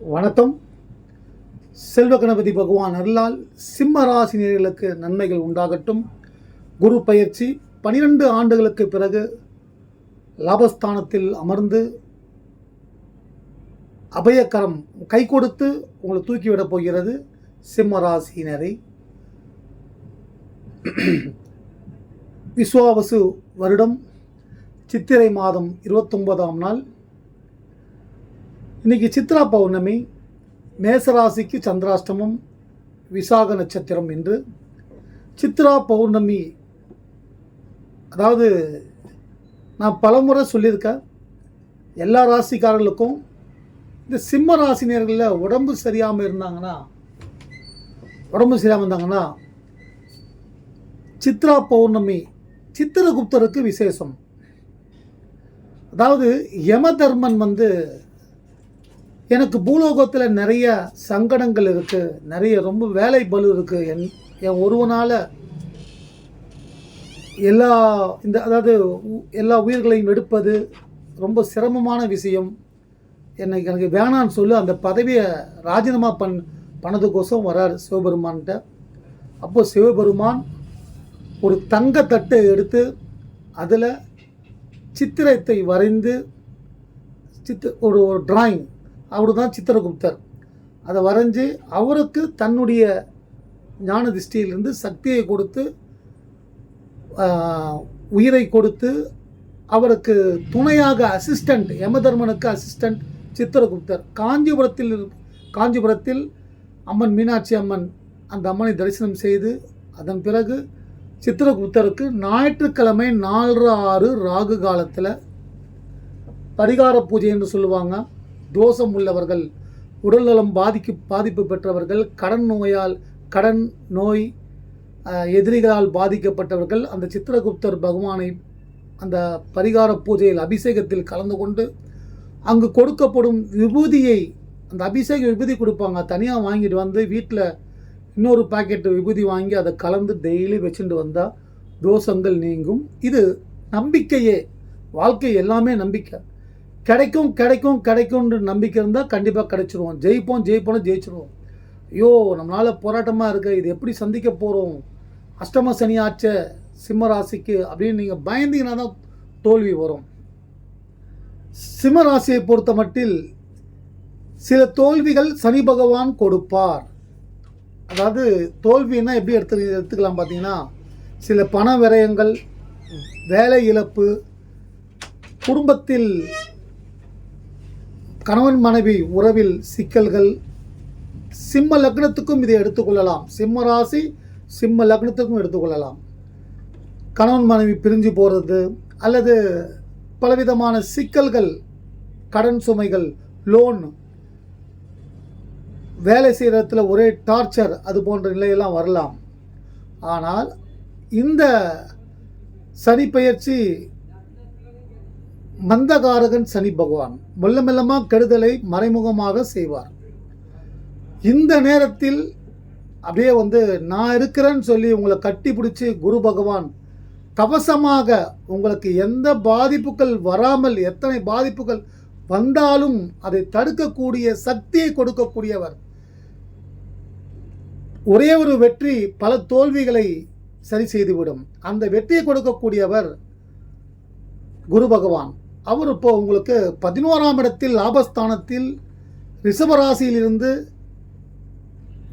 வணக்கம். செல்வ கணபதி பகவான் அருளால் சிம்ம ராசினியர்களுக்கு நன்மைகள் உண்டாகட்டும். குரு பயிற்சி பனிரெண்டு ஆண்டுகளுக்கு பிறகு லாபஸ்தானத்தில் அமர்ந்து அபயக்கரம் கை கொடுத்து உங்களை தூக்கிவிடப் போகிறது சிம்ம ராசியினரை. விஸ்வாவசு வருடம் சித்திரை மாதம் இருபத்தொன்பதாம் நாள். இன்றைக்கி சித்ரா பௌர்ணமி மேசராசிக்கு சந்திராஷ்டமம் விசாக நட்சத்திரம் என்று. சித்ரா பௌர்ணமி அதாவது நான் பலமுறை சொல்லியிருக்கேன். எல்லா ராசிக்காரர்களுக்கும் இந்த சிம்ம ராசினியர்களில் உடம்பு சரியாமல் இருந்தாங்கன்னா உடம்பு சரியாமல் இருந்தாங்கன்னா சித்ரா பௌர்ணமி சித்திரகுப்தருக்கு விசேஷம். அதாவது யம தர்மன் வந்து எனக்கு பூலோகத்தில் நிறைய சங்கடங்கள் இருக்குது நிறைய ரொம்ப வேலை பலு இருக்குது என் என் ஒருவனால் எல்லா இந்த அதாவது எல்லா உயிர்களையும் எடுப்பது ரொம்ப சிரமமான விஷயம். என்னை எனக்கு வேணான்னு சொல்லி அந்த பதவியை ராஜினாமா பண் பண்ணதுக்கோசம் வரார் சிவபெருமான்கிட்ட. அப்போ சிவபெருமான் ஒரு தங்கத்தட்டை எடுத்து அதில் சித்திரத்தை வரைந்து சித்த ஒரு ஒரு டிராயிங் அவர் தான் சித்திரகுப்தர். அதை வரைஞ்சி அவருக்கு தன்னுடைய ஞான திருஷ்டியிலிருந்து சக்தியை கொடுத்து உயிரை கொடுத்து அவருக்கு துணையாக அசிஸ்டண்ட் யமதர்மனுக்கு அசிஸ்டண்ட் சித்திரகுப்தர். காஞ்சிபுரத்தில் காஞ்சிபுரத்தில் அம்மன் மீனாட்சி அம்மன் அந்த அம்மனை தரிசனம் செய்து அதன் பிறகு சித்திரகுப்தருக்கு ஞாயிற்றுக்கிழமை நாலு ஆறு ராகு காலத்தில் பரிகார பூஜை என்று சொல்லுவாங்க. தோஷம் உள்ளவர்கள் உடல்நலம் பாதிக்கு பாதிப்பு பெற்றவர்கள் கடன் நோயால் கடன் நோய் எதிரிகளால் பாதிக்கப்பட்டவர்கள் அந்த சித்திரகுப்தர் பகவானை அந்த பரிகார பூஜையில் அபிஷேகத்தில் கலந்து கொண்டு அங்கு கொடுக்கப்படும் விபூதியை அந்த அபிஷேக விபூதி கொடுப்பாங்க. தனியாக வாங்கிட்டு வந்து வீட்டில் இன்னொரு பாக்கெட் விபூதி வாங்கி அதை கலந்து டெய்லி வச்சுட்டு வந்தால் தோஷங்கள் நீங்கும். இது நம்பிக்கையே வாழ்க்கை எல்லாமே நம்பிக்கை. கிடைக்கும் கிடைக்கும் கிடைக்கும்ன்ற நம்பிக்கை இருந்தால் கண்டிப்பாக கிடைச்சிருவோம். ஜெயிப்போம் ஜெயிப்போம் ஜெயிச்சிருவோம். ஐயோ நம்மளால் போராட்டமாக இருக்க இது எப்படி சந்திக்க போகிறோம் அஷ்டம சனி ஆச்ச சிம்ம ராசிக்கு அப்படின்னு நீங்கள் பயந்தீங்கன்னா தான் தோல்வி வரும். சிம்ம ராசியை பொறுத்த மட்டில் சில தோல்விகள் சனி பகவான் கொடுப்பார். அதாவது தோல்வின்னா எப்படி எடுத்து எடுத்துக்கலாம் பார்த்தீங்கன்னா சில பண விரயங்கள் வேலை இழப்பு குடும்பத்தில் கணவன் மனைவி உறவில் சிக்கல்கள் சிம்ம லக்னத்துக்கும் இதை எடுத்துக்கொள்ளலாம் சிம்ம ராசி சிம்ம லக்னத்துக்கும் எடுத்துக்கொள்ளலாம் கணவன் மனைவி பிரிஞ்சு போகிறது அல்லது பலவிதமான சிக்கல்கள் கடன் சுமைகள் லோன் வேலை செய்கிற இடத்துல ஒரே டார்ச்சர் அது போன்ற நிலையெல்லாம் வரலாம். ஆனால் இந்த சனி பயிற்சி மந்தகாரகன் சனி பகவான் மெல்ல மெல்லமாக கெடுதலை மறைமுகமாக செய்வார். இந்த நேரத்தில் அப்படியே வந்து நான் இருக்கிறேன்னு சொல்லி உங்களை கட்டி பிடிச்சி குரு பகவான் கவசமாக உங்களுக்கு எந்த பாதிப்புகள் வராமல் எத்தனை பாதிப்புகள் வந்தாலும் அதை தடுக்கக்கூடிய சக்தியை கொடுக்கக்கூடியவர். ஒரே ஒரு வெற்றி பல தோல்விகளை சரி செய்துவிடும். அந்த வெற்றியை கொடுக்கக்கூடியவர் குரு பகவான். அவர் இப்போ உங்களுக்கு பதினோராம் இடத்தில் லாபஸ்தானத்தில் ரிஷபராசியிலிருந்து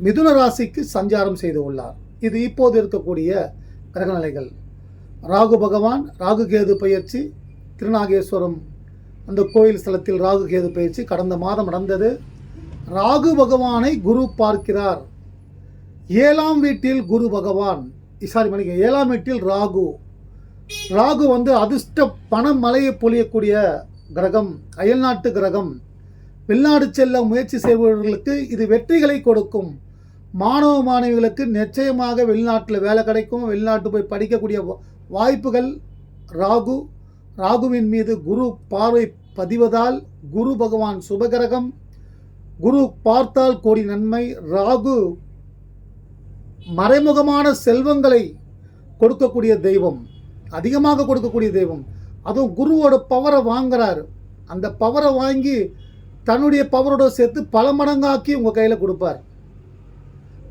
மிதுன ராசிக்கு சஞ்சாரம் செய்து உள்ளார். இது இப்போது இருக்கக்கூடிய கிரகநிலைகள். ராகு பகவான் ராகு கேது பயிற்சி திருநாகேஸ்வரம். அந்த கோயில் ஸ்தலத்தில் ராகு கேது பயிற்சி கடந்த மாதம் நடந்தது. ராகு பகவானை குரு பார்க்கிறார். ஏழாம் வீட்டில் குரு பகவான். சாரி மணிக்கு ஏழாம் வீட்டில் ராகு. ராகு வந்து அதிர்ஷ்ட பண மலையை பொழியக்கூடிய கிரகம் அயல்நாட்டு கிரகம். வெளிநாடு செல்ல முயற்சி செய்பவர்களுக்கு இது வெற்றிகளை கொடுக்கும். மாணவ மாணவிகளுக்கு நிச்சயமாக வெளிநாட்டில் வேலை கிடைக்கும். வெளிநாட்டு போய் படிக்கக்கூடிய வாய்ப்புகள் ராகு. ராகுவின் மீது குரு பார்வை பதிவதால் குரு பகவான் சுபகிரகம். குரு பார்த்தால் கோடி நன்மை. ராகு மறைமுகமான செல்வங்களை கொடுக்கக்கூடிய தெய்வம். அதிகமாக கொடுக்கக்கூடிய தெய்வம். அதுவும் குருவோட பவரை வாங்குறாரு. அந்த பவரை வாங்கி தன்னுடைய பவரோட சேர்த்து பல மடங்காக்கி உங்கள் கையில் கொடுப்பார்.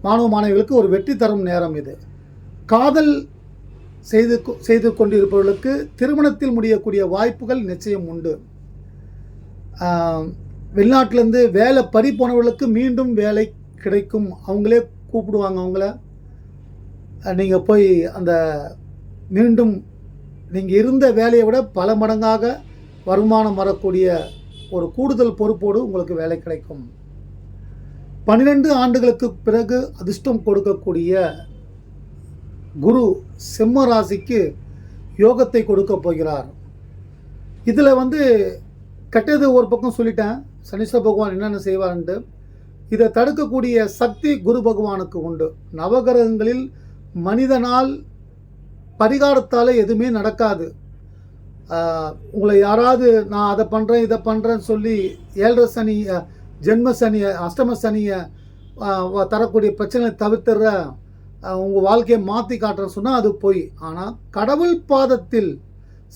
மாணவ மாணவிகளுக்கு ஒரு வெற்றி தரும் நேரம் இது. காதல் செய்து கொ- செய்து கொண்டிருப்பவர்களுக்கு திருமணத்தில் முடியக்கூடிய வாய்ப்புகள் நிச்சயம் உண்டு. வெளிநாட்டிலேருந்து வேலை பறி போனவர்களுக்கு மீண்டும் வேலை கிடைக்கும். அவங்களே கூப்பிடுவாங்க அவங்கள. நீங்கள் போய் அந்த மீண்டும் நீங்கள் இருந்த வேலையை விட பல மடங்காக வருமானம் வரக்கூடிய ஒரு கூடுதல் பொறுப்போடு உங்களுக்கு வேலை கிடைக்கும். பன்னிரெண்டு ஆண்டுகளுக்கு பிறகு அதிர்ஷ்டம் கொடுக்கக்கூடிய குரு சிம்ம ராசிக்கு யோகத்தை கொடுக்க போகிறார். இதில் வந்து கெட்டது ஒரு பக்கம் சொல்லிட்டேன். சனீஸ்வர பகவான் என்னென்ன செய்வார்ன்ட்டு. இதை தடுக்கக்கூடிய சக்தி குரு பகவானுக்கு உண்டு. நவகிரகங்களில் மனிதனால் பரிகாரத்தால் எதுவுமே நடக்காது. உங்களை யாராவது நான் அதை பண்ணுறேன் இதை பண்ணுறேன்னு சொல்லி ஏழரை சனி ஜென்ம சனியை அஷ்டம சனியை தரக்கூடிய பிரச்சனையை தவிர்த்துற உங்கள் வாழ்க்கையை மாற்றி காட்டுறேன்னு சொன்னால் அது போய். ஆனால் கடவுள் பாதத்தில்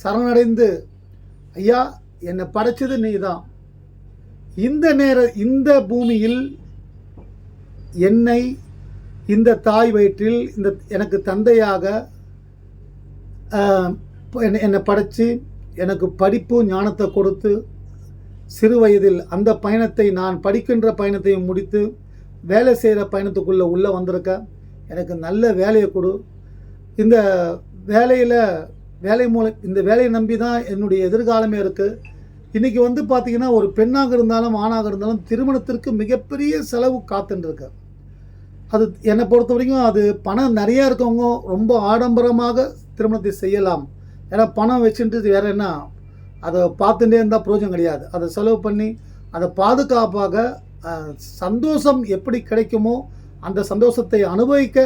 சரணடைந்து ஐயா என்னை படைச்சது நீ தான் இந்த நேர இந்த பூமியில் என்னை இந்த தாய் வயிற்றில் இந்த எனக்கு தந்தையாக என்னை என்னை படைத்து எனக்கு படிப்பு ஞானத்தை கொடுத்து சிறு வயதில் அந்த பயணத்தை நான் படிக்கின்ற பயணத்தையும் முடித்து வேலை செய்கிற பயணத்துக்குள்ளே உள்ளே வந்திருக்க எனக்கு நல்ல வேலையை கொடு. இந்த வேலையில் வேலை மூலம் இந்த வேலையை நம்பி தான் என்னுடைய எதிர்காலமே இருக்குது இன்றைக்கி வந்து பார்த்திங்கன்னா ஒரு பெண்ணாக இருந்தாலும் ஆணாக இருந்தாலும் திருமணத்திற்கு மிகப்பெரிய செலவு காத்துன்னு அது என்னை பொறுத்த வரைக்கும் அது பணம் நிறையா இருக்கவங்க ரொம்ப ஆடம்பரமாக திருமணத்தை செய்யலாம். ஏன்னா பணம் வச்சுட்டு வேறு என்ன? அதை பார்த்துட்டே இருந்தால் பிரயோஜனம் கிடையாது. அதை செலவு பண்ணி அதை பாதுகாப்பாக சந்தோஷம் எப்படி கிடைக்குமோ அந்த சந்தோஷத்தை அனுபவிக்க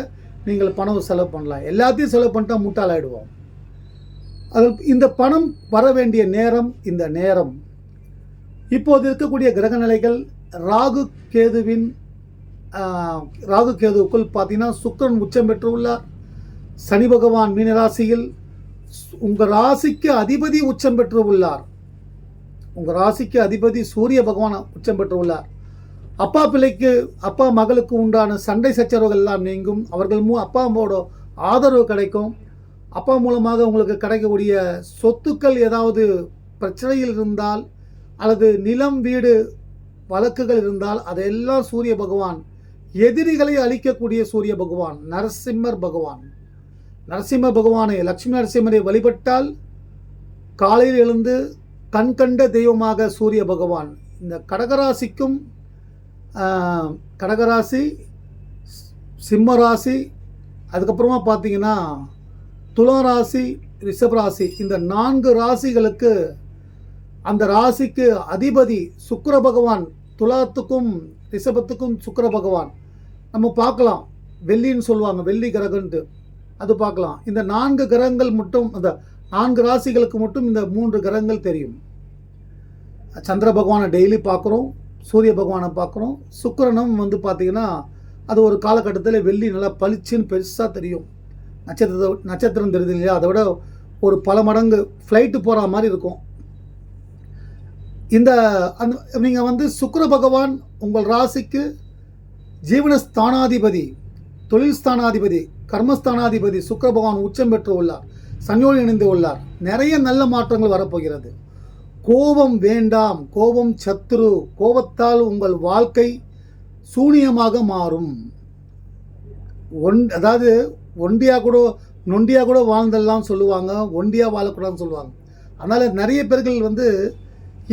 நீங்கள் பணம் செலவு பண்ணலாம். எல்லாத்தையும் செலவு பண்ணிட்டா முட்டாளாயிடுவோம் அதில் இந்த பணம் வர வேண்டிய நேரம் இந்த நேரம். இப்போது இருக்கக்கூடிய கிரக நிலைகள் ராகு கேதுவின் ராகு கேதுவுக்குள் பார்த்தீங்கன்னா சுக்கிரன் உச்சம் பெற்று உள்ளார் சனி பகவான் மீனராசியில் உங்கள் ராசிக்கு அதிபதி உச்சம் பெற்று உள்ளார் உங்கள் ராசிக்கு அதிபதி சூரிய பகவான் உச்சம் பெற்று உள்ளார் அப்பா பிள்ளைக்கு அப்பா மகளுக்கு உண்டான சண்டை சச்சரவுகள் எல்லாம் நீங்கும். அவர்கள் மூ அப்பா அம்மாவோட ஆதரவு கிடைக்கும். அப்பா மூலமாக உங்களுக்கு கிடைக்கக்கூடிய சொத்துக்கள் ஏதாவது பிரச்சனையில் இருந்தால் அல்லது நிலம் வீடு வழக்குகள் இருந்தால் அதையெல்லாம் சூரிய பகவான் எதிரிகளை அழிக்கக்கூடிய சூரிய பகவான் நரசிம்மர் பகவான். நரசிம்ம பகவானை லட்சுமி நரசிம்மரை வழிபட்டால் காலையில் எழுந்து கண் கண்ட தெய்வமாக சூரிய பகவான். இந்த கடகராசிக்கும் கடகராசி சிம்ம ராசி அதுக்கப்புறமா பார்த்தீங்கன்னா துளாராசி ரிஷபராசி இந்த நான்கு ராசிகளுக்கு அந்த ராசிக்கு அதிபதி சுக்கிர பகவான் துலாத்துக்கும் ரிஷபத்துக்கும் சுக்கர பகவான். நம்ம பார்க்கலாம். வெள்ளின்னு சொல்லுவாங்க வெள்ளி கிரகன்ட்டு. அது பார்க்கலாம். இந்த நான்கு கிரகங்கள் மட்டும் அந்த நான்கு ராசிகளுக்கு மட்டும் இந்த மூன்று கிரகங்கள் தெரியும். சந்திர பகவானை டெய்லி பார்க்குறோம் சூரிய பகவானை பார்க்குறோம். சுக்கரனும் வந்து பார்த்திங்கன்னா அது ஒரு காலகட்டத்தில் வெள்ளி நல்லா பளிச்சுன்னு பெருசாக தெரியும். நட்சத்திர நட்சத்திரம் தெரியுது இல்லையா? அதை விட ஒரு பல மடங்கு ஃப்ளைட்டு போகிற மாதிரி இருக்கும். இந்த அந்த நீங்கள் வந்து சுக்கர பகவான் உங்கள் ராசிக்கு ஜீவனஸ்தானாதிபதி தொழில் ஸ்தானாதிபதி கர்மஸ்தானாதிபதி சுக்கர பகவான் உச்சம் பெற்று உள்ளார் சனியோடு இணைந்து உள்ளார். நிறைய நல்ல மாற்றங்கள் வரப்போகிறது. கோபம் வேண்டாம் கோபம் சத்துரு கோபத்தால் உங்கள் வாழ்க்கை சூனியமாக மாறும். ஒன் அதாவது ஒண்டியாக கூட நொண்டியாக கூட வாழ்ந்தெல்லாம் சொல்லுவாங்க ஒண்டியா வாழக்கூடாதுன்னு சொல்லுவாங்க. அதனால் நிறைய பேர்கள் வந்து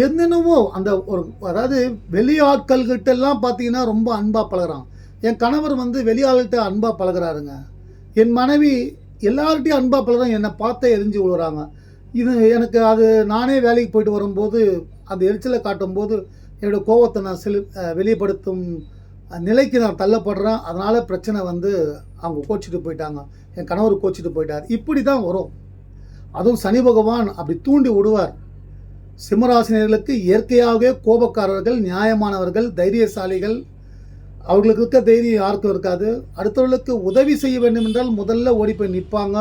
என்னென்னவோ அந்த ஒரு அதாவது வெளியாட்கள்கிட்ட எல்லாம் பார்த்தீங்கன்னா ரொம்ப அன்பாக பழகிறான். என் கணவர் வந்து வெளியாள்கிட்ட அன்பாக பழகுறாருங்க. என் மனைவி எல்லார்கிட்டையும் அன்பாக பழகுறாங்க என்னை பார்த்தே எரிஞ்சு விழுறாங்க. இது எனக்கு அது நானே வேலைக்கு போயிட்டு வரும்போது அந்த எரிச்சலை காட்டும்போது என்னோடய கோவத்தை நான் செலு வெளிப்படுத்தும் நிலைக்கு நான் தள்ளப்படுறேன். அதனால் பிரச்சனை வந்து அவங்க கோச்சிட்டு போயிட்டாங்க. என் கணவர் கோச்சிட்டு போயிட்டார். இப்படி தான் வரும். அதுவும் சனி பகவான் அப்படி தூண்டி விடுவார். சிம்மராசினியர்களுக்கு இயற்கையாகவே கோபக்காரர்கள் நியாயமானவர்கள் தைரியசாலிகள். அவர்களுக்கு இருக்க தைரியம் யாருக்கும் இருக்காது. அடுத்தவர்களுக்கு உதவி செய்ய வேண்டும் என்றால் முதல்ல ஓடி போய் நிற்பாங்க.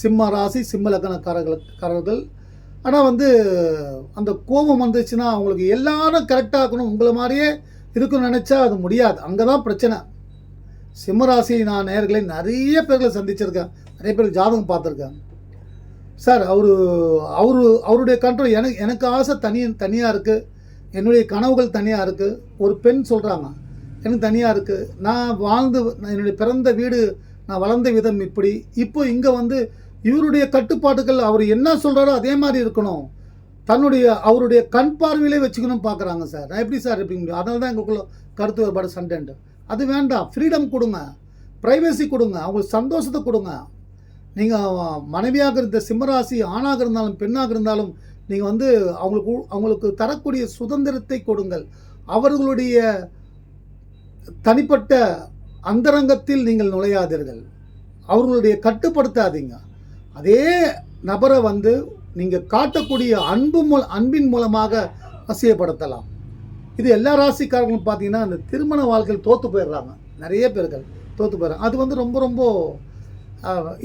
சிம்ம ராசி சிம்ம லக்னக்காரர்களுக்காரர்கள் ஆனால் வந்து அந்த கோபம் வந்துச்சுன்னா அவங்களுக்கு எல்லாரும் கரெக்டாக இருக்கணும். உங்களை மாதிரியே இருக்குன்னு நினச்சா அது முடியாது. அங்கே தான் பிரச்சனை. சிம்மராசி நான் நேர்களை நிறைய பேர்களை சந்திச்சிருக்கேன். நிறைய பேர் ஜாதகம் பார்த்துருக்கேன். சார் அவர் அவர் அவருடைய கண்ட்ரோல் எனக்கு எனக்கு ஆசை தனி தனியாக இருக்குது என்னுடைய கனவுகள் தனியாக இருக்குது ஒரு பெண் சொல்கிறாங்க எனக்கு தனியாக இருக்குது நான் வாழ்ந்து நான் என்னுடைய பிறந்த வீடு நான் வளர்ந்த விதம் இப்படி. இப்போ இங்கே வந்து இவருடைய கட்டுப்பாட்டுகள் அவர் என்ன சொல்கிறாரோ அதே மாதிரி இருக்கணும். தன்னுடைய அவருடைய கண் பார்வையிலே வச்சுக்கணும் பார்க்குறாங்க சார். நான் எப்படி சார் எப்படி முடியும்? அதனால தான் எங்களுக்குள்ள கருத்து வேறுபாடு சண்டேண்டு அது வேண்டாம். ஃப்ரீடம் கொடுங்க. ப்ரைவசி கொடுங்க. அவங்களுக்கு சந்தோஷத்தை கொடுங்க. நீங்கள் மனைவியாக இருந்த சிம்மராசி ஆணாக இருந்தாலும் பெண்ணாக இருந்தாலும் நீங்கள் வந்து அவங்களுக்கு அவங்களுக்கு தரக்கூடிய சுதந்திரத்தை கொடுங்கள். அவர்களுடைய தனிப்பட்ட அந்தரங்கத்தில் நீங்கள் நுழையாதீர்கள். அவர்களுடைய கட்டுப்படுத்தாதீங்க. அதே நபரை வந்து நீங்கள் காட்டக்கூடிய அன்பு மூல அன்பின் மூலமாக வசியப்படுத்தலாம். இது எல்லா ராசிக்காரங்களும் பார்த்தீங்கன்னா அந்த திருமண வாழ்க்கையில் தோற்று போயிடுறாங்க. நிறைய பேர்கள் தோற்று போயிடுறாங்க. அது வந்து ரொம்ப ரொம்ப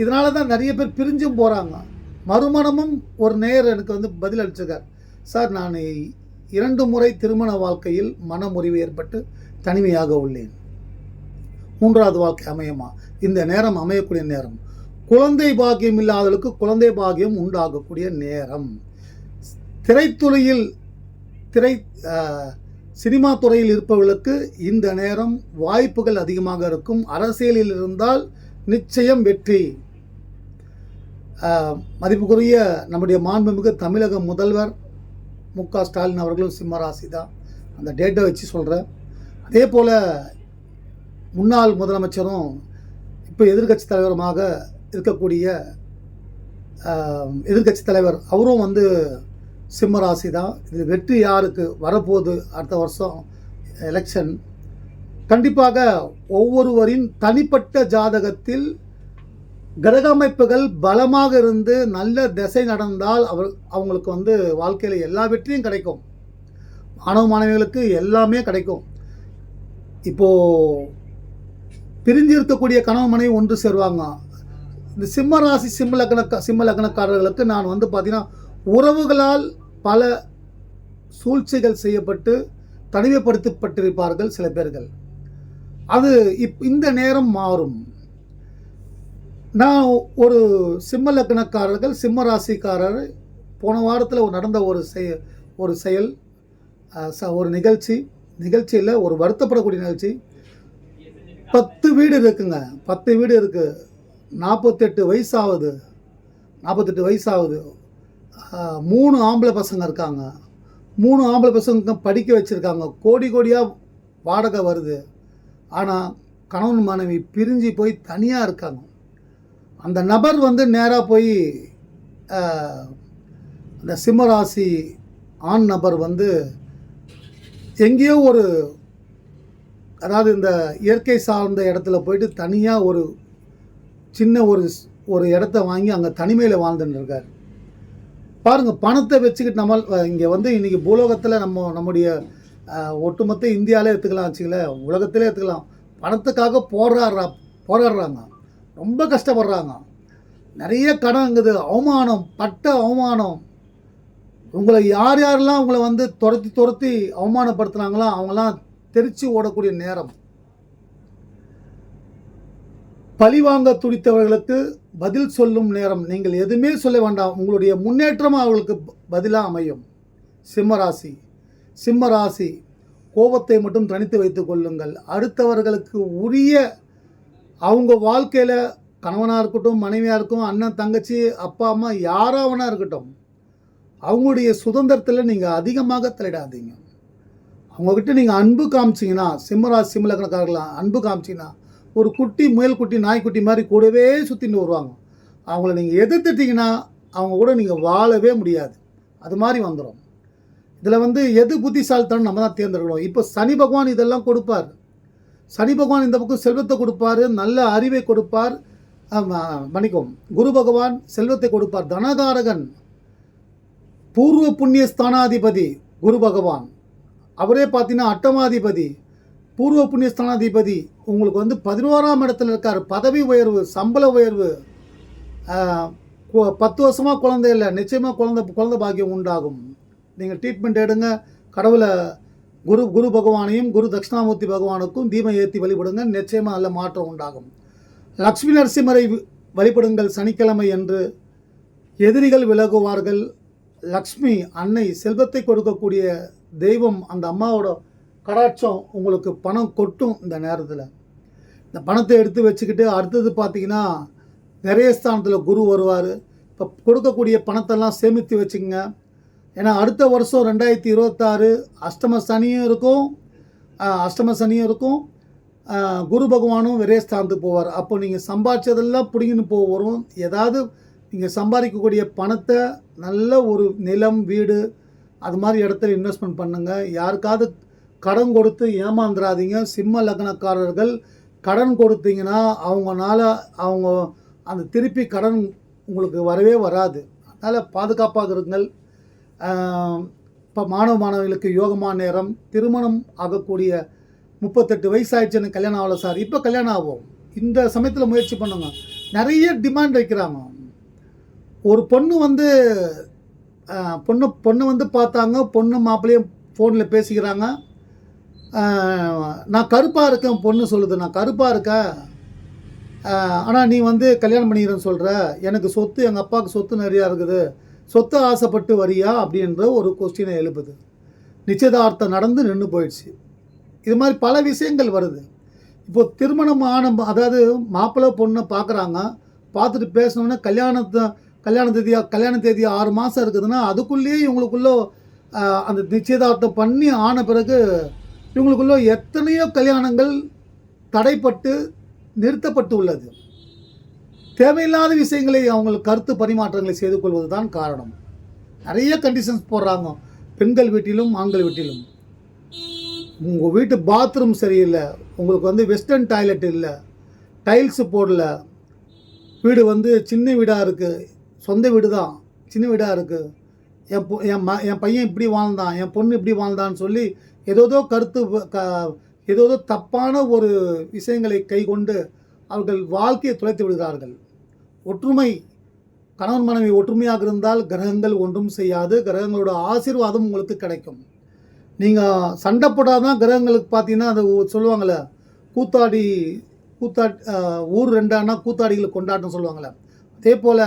இதனால தான் நிறைய பேர் பிரிஞ்சும் போகிறாங்க மறுமணமும் ஒரு நேர் எனக்கு வந்து பதில் அளிச்சிருக்கார். சார் நான் இரண்டு முறை திருமண வாழ்க்கையில் மனமுறிவு ஏற்பட்டு தனிமையாக உள்ளேன். மூன்றாவது வாழ்க்கை அமையுமா? இந்த நேரம் அமையக்கூடிய நேரம். குழந்தை பாக்கியம் இல்லாதவர்களுக்கு குழந்தை பாக்கியம் உண்டாகக்கூடிய நேரம். திரைத்துறையில் திரை சினிமா துறையில் இருப்பவர்களுக்கு இந்த நேரம் வாய்ப்புகள் அதிகமாக இருக்கும். அரசியலில் இருந்தால் நிச்சயம் வெற்றி. மதிப்புக்குரிய நம்முடைய மாண்புமிகு தமிழக முதல்வர் மு க ஸ்டாலின் அவர்களும் சிம்மராசி தான். அந்த டேட்டை வச்சு சொல்கிறேன் அதே போல் முன்னாள் முதலமைச்சரும் இப்போ எதிர்க்கட்சி தலைவருமாக இருக்கக்கூடிய எதிர்க்கட்சி தலைவர் அவரும் வந்து சிம்ம ராசி தான். இது வெற்றி யாருக்கு வரப்போகுது அடுத்த வருஷம் எலெக்ஷன் கண்டிப்பாக ஒவ்வொருவரின் தனிப்பட்ட ஜாதகத்தில் கிரக அமைப்புகள் பலமாக இருந்து நல்ல திசை நடந்தால் அவர் அவங்களுக்கு வந்து வாழ்க்கையில் எல்லா வெற்றியும் கிடைக்கும். மாணவ மாணவிகளுக்கு எல்லாமே கிடைக்கும். இப்போது பிரிஞ்சு இருக்கக்கூடிய கணவன் மனைவி ஒன்று சேருவாங்க. இந்த சிம்ம ராசி சிம்ம லக்ன சிம்ம லக்னக்காரர்களுக்கு நான் வந்து பார்த்தீங்கன்னா உறவுகளால் பல சூழ்ச்சிகள் செய்யப்பட்டு தனிமைப்படுத்தப்பட்டிருப்பார்கள் சில பேர்கள். அது இப் இந்த நேரம் மாறும். நான் ஒரு சிம்ம லக்னக்காரர்கள் சிம்ம ராசிக்காரர் போன வாரத்தில் நடந்த ஒரு செய ஒரு செயல் ச- ஒரு நிகழ்ச்சி நிகழ்ச்சியில் ஒரு வருத்தப்படக்கூடிய நிகழ்ச்சி. பத்து வீடு இருக்குங்க. பத்து வீடு இருக்குது நாற்பத்தெட்டு வயசாகுது. நாற்பத்தெட்டு வயசாகுது. மூணு ஆம்பளை பசங்க இருக்காங்க. மூணு ஆம்பளை பசங்க படிக்க வச்சுருக்காங்க. கோடி கோடியாக வாடகை வருது. ஆனால் கணவன் மனைவி பிரிஞ்சு போய் தனியாக இருக்காங்க. அந்த நபர் வந்து நேராக போய் அந்த சிம்மராசி ஆண் நபர் வந்து எங்கேயோ ஒரு அதாவது இந்த இயற்கை சார்ந்த இடத்துல போயிட்டு தனியாக ஒரு சின்ன ஒரு ஒரு இடத்த வாங்கி அங்கே தனிமையில் வாழ்ந்துட்டு இருக்கார். பாருங்கள் பணத்தை வச்சுக்கிட்டு நம்ம இங்கே வந்து இன்றைக்கி பூலோகத்தில் நம்ம நம்முடைய ஒட்டுமொத்த இந்தியாவிலே எடுத்துக்கலாம் வச்சுங்களேன் உலகத்திலே எடுத்துக்கலாம். பணத்துக்காக போராடுறா போராடுறாங்க. ரொம்ப கஷ்டப்படுறாங்க. நிறைய கடன்ங்குது அவமானம் பட்ட அவமானம். உங்களை யார் யாரெல்லாம் உங்களை வந்து துரத்தி துரத்தி அவமானப்படுத்துனாங்களோ அவங்களாம் தெரிச்சு ஓடக்கூடிய நேரம். பழிவாங்க துடித்தவர்களுக்கு பதில் சொல்லும் நேரம். நீங்கள் எதுவுமே சொல்ல வேண்டாம். உங்களுடைய முன்னேற்றம் அவர்களுக்கு பதிலாக அமையும். சிம்மராசி சிம்மராசி கோபத்தை மட்டும் தனித்து வைத்துக் கொள்ளுங்கள். அடுத்தவர்களுக்கு உரிய அவங்க வாழ்க்கையில் கணவனாக இருக்கட்டும் மனைவியாக இருக்கட்டும் அண்ணன் தங்கச்சி அப்பா அம்மா யாராவனா இருக்கட்டும் அவங்களுடைய சுதந்திரத்தில் நீங்கள் அதிகமாக தலையிடாதீங்க. அவங்கக்கிட்ட நீங்கள் அன்பு காமிச்சிங்கன்னா சிம்மராசி சிம்மலக்கணக்காரர்களாம் அன்பு காமிச்சிங்கன்னா ஒரு குட்டி முயல் குட்டி நாய்க்குட்டி மாதிரி கூடவே சுற்றிட்டு வருவாங்க. அவங்கள நீங்கள் எதிர்த்துட்டிங்கன்னா அவங்க கூட நீங்கள் வாழவே முடியாது. அது மாதிரி வந்துடும் இதில் வந்து எது புத்திசாலித்தனம் நம்ம தான் தேர்ந்தெடுக்கணும். இப்போ சனி பகவான் இதெல்லாம் கொடுப்பார். சனி பகவான் இந்த பக்கம் செல்வத்தை கொடுப்பார் நல்ல அறிவை கொடுப்பார். மணிக்கும் குரு பகவான் செல்வத்தை கொடுப்பார். தனகாரகன் பூர்வ புண்ணிய ஸ்தானாதிபதி குரு பகவான். அவரே பார்த்தீங்கன்னா அட்டமாதிபதி. பூர்வ புண்ணிய ஸ்தானாதிபதி. உங்களுக்கு வந்து பதினோராம் இடத்துல இருக்கார். பதவி உயர்வு சம்பள உயர்வு. கு- பத்து வருஷமாக குழந்தை இல்லை. நிச்சயமாக குழந்தை குழந்தை பாக்கியம் உண்டாகும். நீங்கள் ட்ரீட்மெண்ட் எடுங்க. கடவுளை குரு குரு பகவானையும் குரு தட்சிணாமூர்த்தி பகவானுக்கும் தீபம் ஏற்றி வழிபடுங்க. நிச்சயமாக நல்ல மாற்றம் உண்டாகும். லக்ஷ்மி நரசிம்மரை வழிபடுங்கள் சனிக்கிழமை என்று எதிரிகள் விலகுவார்கள். லக்ஷ்மி அன்னை செல்வத்தை கொடுக்கக்கூடிய தெய்வம் அந்த அம்மாவோட கடாட்சம் உங்களுக்கு பணம் கொட்டும் இந்த நேரத்தில். இந்த பணத்தை எடுத்து வச்சுக்கிட்டு அடுத்தது பார்த்தீங்கன்னா நிறைய ஸ்தானத்தில் குரு வருவார். இப்போ கொடுக்கக்கூடிய பணத்தெல்லாம் சேமித்து வச்சுக்கங்க. ஏன்னா அடுத்த வருஷம் ரெண்டாயிரத்தி இருபத்தாறு அஷ்டம சனியும் இருக்கும். அஷ்டம சனியும் இருக்கும். குரு பகவானும் விரேஸ்தாந்து போவார். அப்போ நீங்கள் சம்பாதிச்சதெல்லாம் பிடிங்கின்னு போக வரும். ஏதாவது நீங்கள் சம்பாதிக்கக்கூடிய பணத்தை நல்ல ஒரு நிலம் வீடு அது மாதிரி இடத்துல இன்வெஸ்ட்மெண்ட் பண்ணுங்கள் யாருக்காவது கடன் கொடுத்து ஏமாந்துடாதீங்க சிம்ம லக்னக்காரர்கள் கடன் கொடுத்தீங்கன்னா அவங்கனால அவங்க அந்த திருப்பி கடன் உங்களுக்கு வரவே வராது. அதனால் பாதுகாப்பாக இருங்கள். இப்போ மாணவ மாணவிகளுக்கு யோகமான நேரம் திருமணம் ஆகக்கூடிய முப்பத்தெட்டு வயசு ஆயிடுச்சுன்னு கல்யாணம் ஆகல சார். இப்போ கல்யாணம் ஆகும். இந்த சமயத்தில் முயற்சி பண்ணுங்க. நிறைய டிமாண்ட் வைக்கிறாங்க. ஒரு பொண்ணு வந்து பொண்ணு பொண்ணு வந்து பார்த்தாங்க பொண்ணு மாப்பிள்ளையும் ஃபோனில் பேசிக்கிறாங்க. நான் கருப்பாக இருக்கேன் பொண்ணு சொல்லுது. நான் கருப்பாக இருக்கேன். ஆனால் நீ வந்து கல்யாணம் பண்ணிக்கிறேன்னு சொல்கிற எனக்கு சொத்து எங்கள் அப்பாவுக்கு சொத்து நிறையா இருக்குது. சொத்து ஆசைப்பட்டு வரியா அப்படின்ற ஒரு கொஸ்டினை எழுப்புது. நிச்சயதார்த்தம் நடந்து நின்று போயிடுச்சு. இது மாதிரி பல விஷயங்கள் வருது. இப்போ திருமணம் ஆன அதாவது மாப்பிள்ளை பொண்ணை பார்க்குறாங்க பார்த்துட்டு பேசினோன்னே கல்யாணத்தை கல்யாண தேதியாக கல்யாண தேதி ஆறு மாதம் இருக்குதுன்னா அதுக்குள்ளேயே இவங்களுக்குள்ளே அந்த நிச்சயதார்த்தம் பண்ணி ஆன பிறகு இவங்களுக்குள்ளே எத்தனையோ கல்யாணங்கள் தடைப்பட்டு நிறுத்தப்பட்டு உள்ளது. தேவையில்லாத விஷயங்களை அவங்களுக்கு கருத்து பரிமாற்றங்களை செய்து கொள்வது தான் காரணம். நிறைய கண்டிஷன்ஸ் போடுறாங்க. பெண்கள் வீட்டிலும் ஆண்கள் வீட்டிலும். உங்கள் வீட்டு பாத்ரூம் சரியில்லை. உங்களுக்கு வந்து வெஸ்டர்ன் டாய்லெட் இல்லை. டைல்ஸு போடல. வீடு வந்து சின்ன வீடாக இருக்குது சொந்த வீடு தான் சின்ன வீடாக இருக்குது என் பொ என் ம என் பையன் இப்படி வாழ்ந்தான். என் பொண்ணு இப்படி வாழ்ந்தான்னு சொல்லி ஏதோதோ கருத்து க ஏதோதோ தப்பான ஒரு விஷயங்களை கைக்கொண்டு அவர்கள் வாழ்க்கையை துளைத்து விடுகிறார்கள். ஒற்றுமை கணவன் மனைவி ஒற்றுமையாக இருந்தால் கிரகங்கள் ஒன்றும் செய்யாது. கிரகங்களோட ஆசீர்வாதம் உங்களுக்கு கிடைக்கும். நீங்கள் சண்டை போடாதான் கிரகங்களுக்கு பார்த்தீங்கன்னா அது சொல்லுவாங்கள்ல கூத்தாடி கூத்தா ஊர் ரெண்டானா கூத்தாடிகளுக்கு கொண்டாட்டம் சொல்லுவாங்கள்ல அதே போல்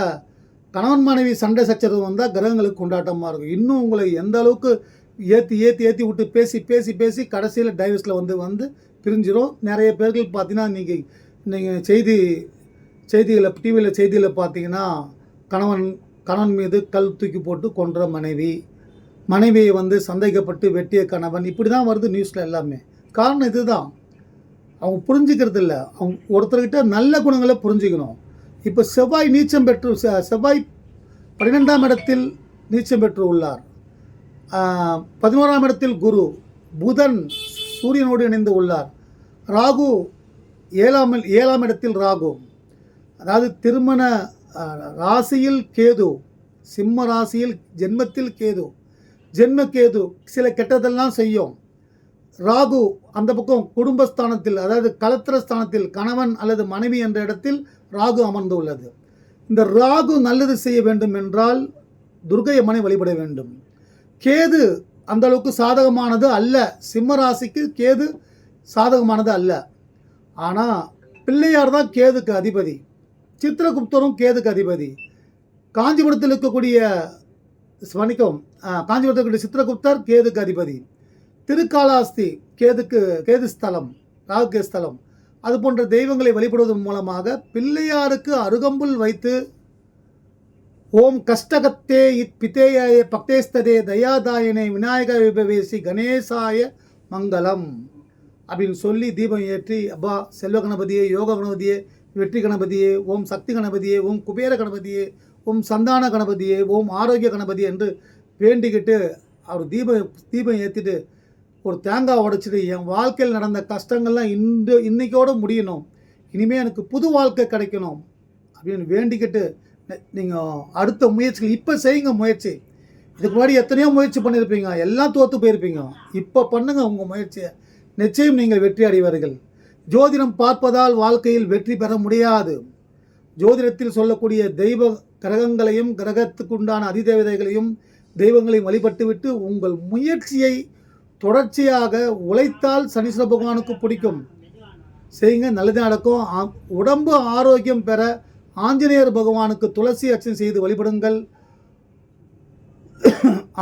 கணவன் மனைவி சண்டை சச்சரவு வந்தால் கிரகங்களுக்கு கொண்டாட்டமாக இருக்கும். இன்னும் உங்களை எந்த அளவுக்கு ஏற்றி ஏற்றி ஏற்றி விட்டு பேசி பேசி பேசி கடைசியில் டைவர்ஸில் வந்து வந்து பிரிஞ்சிடும் நிறைய பேர்கள் பார்த்தீங்கன்னா நீங்கள் நீங்கள் செய்தி செய்திகளை டிவியில் செய்தியில் பார்த்தீங்கன்னா கணவன் கணவன் மீது கல் தூக்கி போட்டு கொன்ற மனைவி. மனைவியை வந்து சந்தேகப்பட்டு வெட்டிய கணவன். இப்படி தான் வருது நியூஸில் எல்லாமே. காரணம் இதுதான். அவங்க புரிஞ்சுக்கிறது இல்லை. அவங்க ஒருத்தர்கிட்ட நல்ல குணங்களை புரிஞ்சுக்கணும். இப்போ செவ்வாய் நீச்சம் பெற்று செ- செவ்வாய் பன்னிரெண்டாம் இடத்தில் நீச்சம் பெற்று உள்ளார். பதினோராம் இடத்தில் குரு புதன் சூரியனோடு இணைந்து உள்ளார். ராகு ஏழாம் ஏழாம் இடத்தில் ராகு. அதாவது திருமண ராசியில் கேது சிம்ம ராசியில் ஜென்மத்தில் கேது ஜென்ம கேது சில கெட்டதெல்லாம் செய்யும். ராகு அந்த பக்கம் குடும்பஸ்தானத்தில் அதாவது கலத்திர ஸ்தானத்தில் கணவன் அல்லது மனைவி என்ற இடத்தில் ராகு அமர்ந்து உள்ளது இந்த ராகு நல்லது செய்ய வேண்டும் என்றால் துர்கை அம்மனை வழிபட வேண்டும். கேது அந்த அளவுக்கு சாதகமானது அல்ல. சிம்ம ராசிக்கு கேது சாதகமானது அல்ல. ஆனால் பிள்ளையார் தான் கேதுக்கு அதிபதி. சித்திரகுப்தரும் கேதுக்கு அதிபதி. காஞ்சிபுரத்தில் இருக்கக்கூடிய மன்னிக்கவும் காஞ்சிபுரத்தில் இருக்கக்கூடிய சித்திரகுப்தர் கேதுக்கு அதிபதி. திருக்காளாஸ்தி கேதுக்கு கேது ஸ்தலம் ராகு ஸ்தலம். அது போன்ற தெய்வங்களை வழிபடுவதன் மூலமாக பிள்ளையாருக்கு அருகம்புல் வைத்து ஓம் கஷ்டகத்தே இத் பித்தேய பக்தேஸ்ததே தயாதாயனே விநாயக விபவேசி கணேசாய மங்களம். அப்படின்னு சொல்லி தீபம் ஏற்றி அப்பா செல்வ கணபதியே யோக கணபதியே வெற்றி கணபதியே ஓம் சக்தி கணபதியே ஓம் குபேர கணபதியே ஓம் சந்தான கணபதியே ஓம் ஆரோக்கிய கணபதி என்று வேண்டிக்கிட்டு அவர் தீபம் தீபம் ஏற்றிட்டு ஒரு தேங்காய் உடைச்சிட்டு என் வாழ்க்கையில் நடந்த கஷ்டங்கள்லாம் இன்று இன்றைக்கோடு முடியணும். இனிமேல் எனக்கு புது வாழ்க்கை கிடைக்கணும். அப்படின்னு வேண்டிக்கிட்டு நீங்கள் அடுத்த முயற்சிகள் இப்போ செய்யுங்க முயற்சி. இதுக்கு முன்னாடி எத்தனையோ முயற்சி பண்ணியிருப்பீங்க. எல்லாம் தோற்று போயிருப்பீங்க. இப்போ பண்ணுங்கள் உங்கள் முயற்சியை. நிச்சயம் நீங்கள் வெற்றி அடைவார்கள். ஜோதிடம் பார்ப்பதால் வாழ்க்கையில் வெற்றி பெற முடியாது. ஜோதிடத்தில் சொல்லக்கூடிய தெய்வ கிரகங்களையும் கிரகத்துக்குண்டான அதிதேவதைகளையும் தெய்வங்களையும் வழிபட்டுவிட்டு உங்கள் முயற்சியை தொடர்ச்சியாக உழைத்தால் சனீஸ்வர பகவானுக்கு பிடிக்கும். செய்யுங்க நல்லது நடக்கும். உடம்பு ஆரோக்கியம் பெற ஆஞ்சநேயர் பகவானுக்கு துளசி அர்ச்சனை செய்து வழிபடுங்கள்.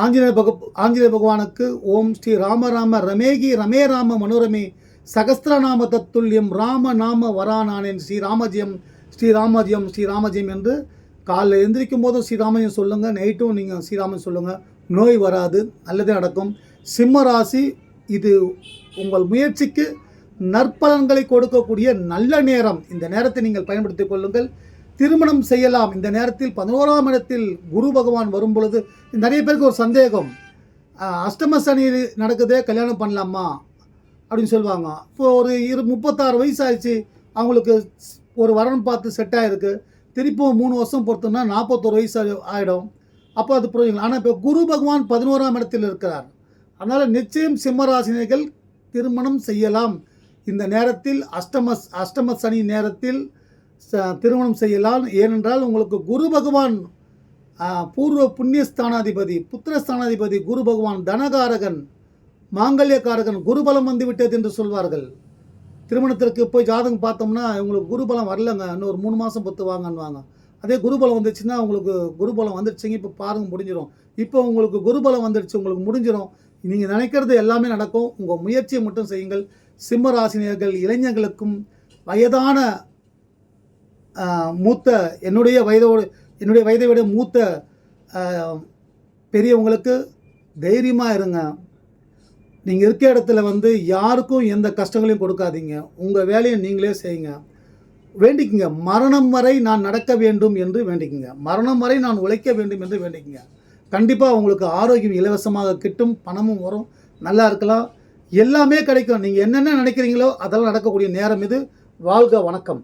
ஆஞ்சநேயர் பக ஆஞ்சநேயர் பகவானுக்கு ஓம் ஸ்ரீ ராம ராம ரமேகி ரமே ராம மனோரமே. சகஸ்திரநாம தத்துல்யம் ராம நாம வரானானேன் ஸ்ரீ ராமஜெயம் ஸ்ரீராமஜயம் என்று காலைல எந்திரிக்கும் போதும் ஸ்ரீராமஜியம் சொல்லுங்கள் நைட்டும் நீங்கள் ஸ்ரீராமன் சொல்லுங்கள் நோய் வராது நல்லதே நடக்கும். சிம்ம ராசி இது உங்கள் முயற்சிக்கு நற்பலன்களை கொடுக்கக்கூடிய நல்ல நேரம். இந்த நேரத்தை நீங்கள் பயன்படுத்திக் கொள்ளுங்கள். திருமணம் செய்யலாம். இந்த நேரத்தில் பதினோராம் இடத்தில் குரு பகவான் வரும் பொழுது நிறைய பேருக்கு ஒரு சந்தேகம். அஷ்டம சனி நடக்குதே கல்யாணம் பண்ணலாமா? அப்படின்னு சொல்லுவாங்க. இப்போ ஒரு இரு முப்பத்தாறு வயசு ஆயிடுச்சு அவங்களுக்கு ஒரு வரன் பார்த்து செட் ஆகிருக்கு திருப்பியும் மூணு வருஷம் பொறுத்தோம்னா நாற்பத்தோரு வயசு ஆகிடும் அப்போ அது புரியுங்க ஆனால் இப்போ குரு பகவான் பதினோராம் இடத்தில் இருக்கிறார். அதனால் நிச்சயம் சிம்மராசினியர்கள் திருமணம் செய்யலாம். இந்த நேரத்தில் அஷ்டம அஷ்டம சனி நேரத்தில் ச- திருமணம் செய்யலாம். ஏனென்றால் உங்களுக்கு குரு பகவான் புண்ணிய ஸ்தனாதிபதி புண்ணியஸ்தானாதிபதி புத்திரஸ்தானாதிபதி குரு பகவான் தனகாரகன். மாங்கல்யக்காரகன் குருபலம் வந்து விட்டது என்று சொல்வார்கள். திருமணத்திற்கு போய் ஜாதகம் பார்த்தோம்னா இவங்களுக்கு குருபலம் வரலங்க. இன்னும் ஒரு மூணு மாதம் பத்து வாங்கன்னுவாங்க அதே குருபலம் வந்துச்சுன்னா உங்களுக்கு குருபலம் வந்துடுச்சுங்க இப்போ பாருங்க முடிஞ்சிடும் இப்போ உங்களுக்கு குருபலம் வந்துடுச்சு உங்களுக்கு முடிஞ்சிடும் நீங்கள் நினைக்கிறது எல்லாமே நடக்கும். உங்கள் முயற்சியை மட்டும் செய்யுங்கள். சிம்ம ராசினியர்கள் இளைஞர்களுக்கும் வயதான மூத்த என்னுடைய வயதோடு என்னுடைய வயதை விட மூத்த பெரியவங்களுக்கு தைரியமாக இருங்க. நீங்கள் இருக்க இடத்துல வந்து யாருக்கும் எந்த கஷ்டங்களையும் கொடுக்காதீங்க. உங்கள் வேலையை நீங்களே செய்யுங்க. வேண்டிக்குங்க. மரணம் வரை நான் நடக்க வேண்டும் என்று வேண்டிக்குங்க. மரணம் வரை நான் உழைக்க வேண்டும் என்று வேண்டிக்குங்க. கண்டிப்பாக உங்களுக்கு ஆரோக்கியம் இலவசமாக கிட்டும் பணமும் வரும் நல்லா இருக்கலாம். எல்லாமே கிடைக்கும். நீங்கள் என்னென்ன நினைக்கிறீங்களோ அதெல்லாம் நடக்கக்கூடிய நேரம் இது. வாழ்க வணக்கம்.